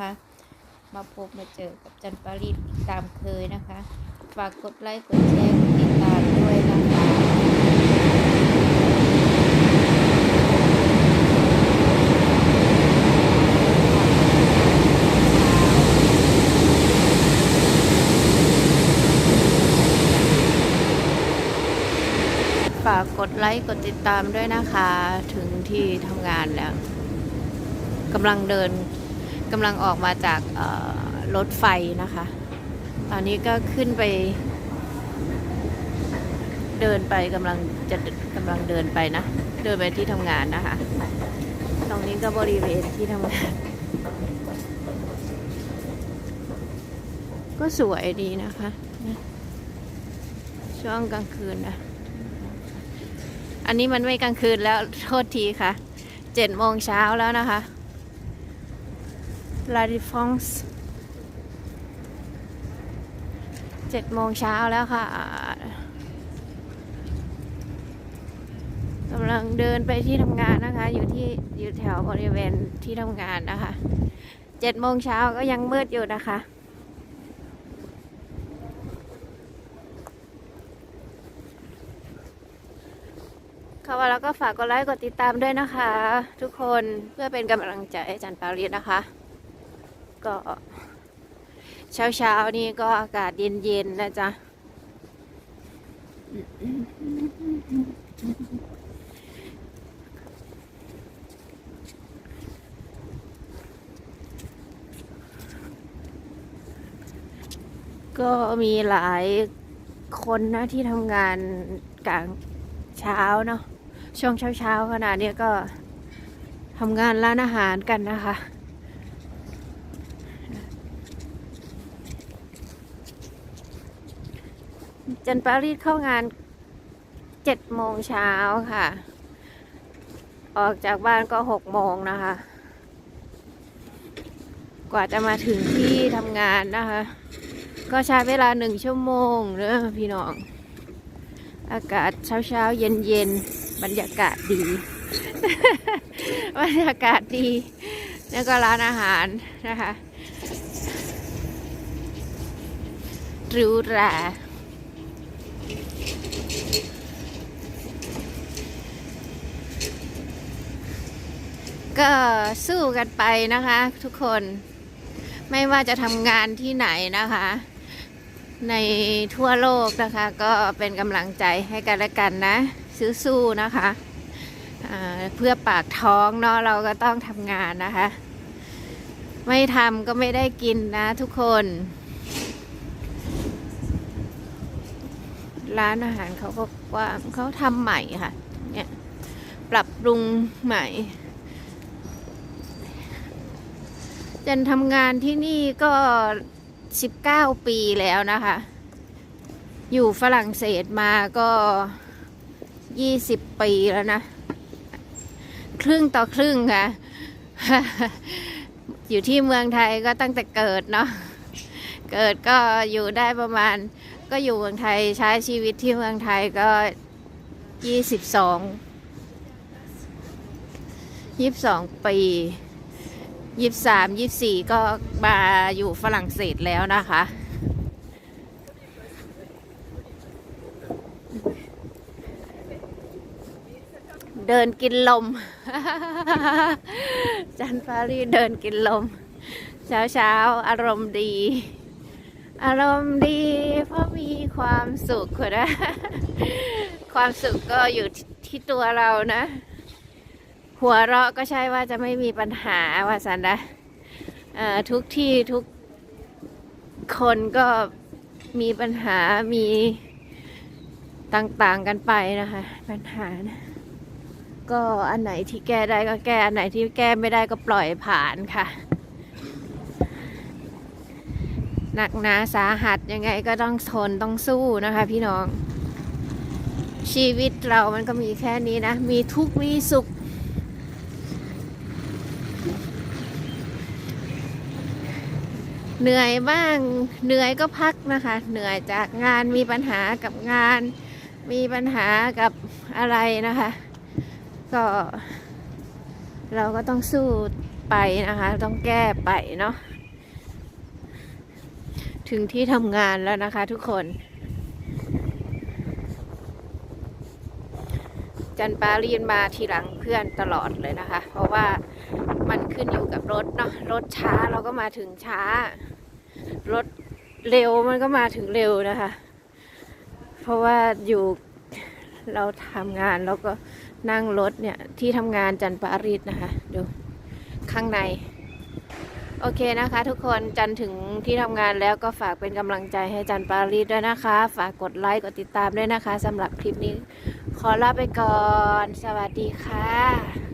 นะคะ มาพบมาเจอกับจันปารีดีตามเคยนะคะ ฝากกดไลค์กดแชร์กดติดตามด้วยนะคะฝากกดไลค์กดติดตามด้วยนะคะ ถึงที่ทำงานแล้วกำลังเดิน กำลังออกมาจากรถไฟนะคะ ตอนนี้ก็ขึ้นไป เดินไปกำลังจะกำลังเดินไปนะ เดินไปที่ทำงานนะคะ ตรงนี้ก็บริเวณที่ทำงาน ก็สวยดีนะคะ ช่วงกลางคืนนะ อันนี้มันไม่กลางคืนแล้วโทษทีค่ะ เจ็ดโมงเช้าแล้วนะคะ ลาดิฟองส์เจ็ดโมงเช้าแล้วค่ะกำลังเดินไปที่ทำงานนะคะ อยู่ที่อยู่แถวบริเวณที่ทำงานนะคะเจ็ดโมงเช้าก็ยังมืดอยู่นะคะค่ะว่าแล้วก็ฝากกดไลค์กดติดตามด้วยนะคะ ทุกคนเพื่อเป็นกำลังใจให้จันปารีสนะคะ ก็เช้าเช้านี้ก็อากาศเย็นๆนะจ๊ะ ก็มีหลายคนนะที่ทำงานกลางเช้าเนาะช่วงเช้าเช้าๆขนาดนี้ก็ทำงานร้านอาหารกันนะคะ จันปารีสเข้างานเจ็ดโมงเช้าค่ะ ออกจากบ้านก็หกโมงนะคะ กว่าจะมาถึงที่ทำงานนะคะ ก็ใช้เวลาหนึ่งชั่วโมงเนอะพี่น้อง อากาศเช้าเช้าเย็นเย็นบรรยากาศดี บรรยากาศดี แล้วก็ร้านอาหารนะคะรูหรา ก็สู้กันไปนะคะทุกคนไม่ว่าจะทำงานที่ไหนนะคะ ในทั่วโลกนะคะ ก็เป็นกำลังใจให้กันและกันนะสู้ๆนะคะเพื่อปากท้องเนาะเราก็ต้องทำงานนะคะ ไม่ทำก็ไม่ได้กินนะทุกคน ร้านอาหารเขาก็ว่าเขาทำใหม่ค่ะเนี่ยปรับปรุงใหม่จันทำงานที่นี่ก็19ปีแล้วนะคะ อยู่ฝรั่งเศสมาก็20ปีแล้วนะ ครึ่งต่อครึ่งค่ะ อยู่ที่เมืองไทยก็ตั้งแต่เกิดเนาะ เกิดก็อยู่ได้ประมาณ ก็อยู่เมืองไทยใช้ชีวิตที่เมืองไทยก็22 22ปียี่สามยี่สี่ก็มาอยู่ฝรั่งเศสแล้วนะคะ เดินกินลม จันฟารีเดินกินลม เช้าเช้าอารมณ์ดี อารมณ์ดีเพราะมีความสุขนะ ความสุขก็อยู่ที่ตัวเรานะ หัวเราะก็ใช่ว่าจะไม่มีปัญหาว่าสันนะทุกที่ทุกคนก็มีปัญหามีต่างๆกันไปนะคะ ปัญหานะก็อันไหนที่แก้ได้ก็แก้ อันไหนที่แก้ไม่ได้ก็ปล่อยผ่านค่ะ หนักหนาสาหัสยังไงก็ต้องทนต้องสู้นะคะพี่น้อง ชีวิตเรามันก็มีแค่นี้นะ มีทุกข์มีสุข เหนื่อยบ้าง เหนื่อยก็พักนะคะ เหนื่อยจากงานมีปัญหากับงาน มีปัญหากับอะไรนะคะ ก็เราก็ต้องสู้ไปนะคะ ต้องแก้ไปเนาะ ถึงที่ทำงานแล้วนะคะทุกคน จันปารีนมาทีหลังเพื่อนตลอดเลยนะคะ เพราะว่ามันขึ้นอยู่กับรถเนาะรถช้าเราก็มาถึงช้า รถเร็วมันก็มาถึงเร็วนะคะ เพราะว่าอยู่เราทำงานแล้วก็นั่งรถเนี่ยที่ทำงานจันปารีสนะคะ ดูข้างใน โอเคนะคะ ทุกคนจันถึงที่ทำงานแล้วก็ฝากเป็นกำลังใจให้จันปารีสด้วยนะคะ ฝากกดไลค์กดติดตามด้วยนะคะสำหรับคลิปนี้ ขอลาไปก่อน สวัสดีค่ะ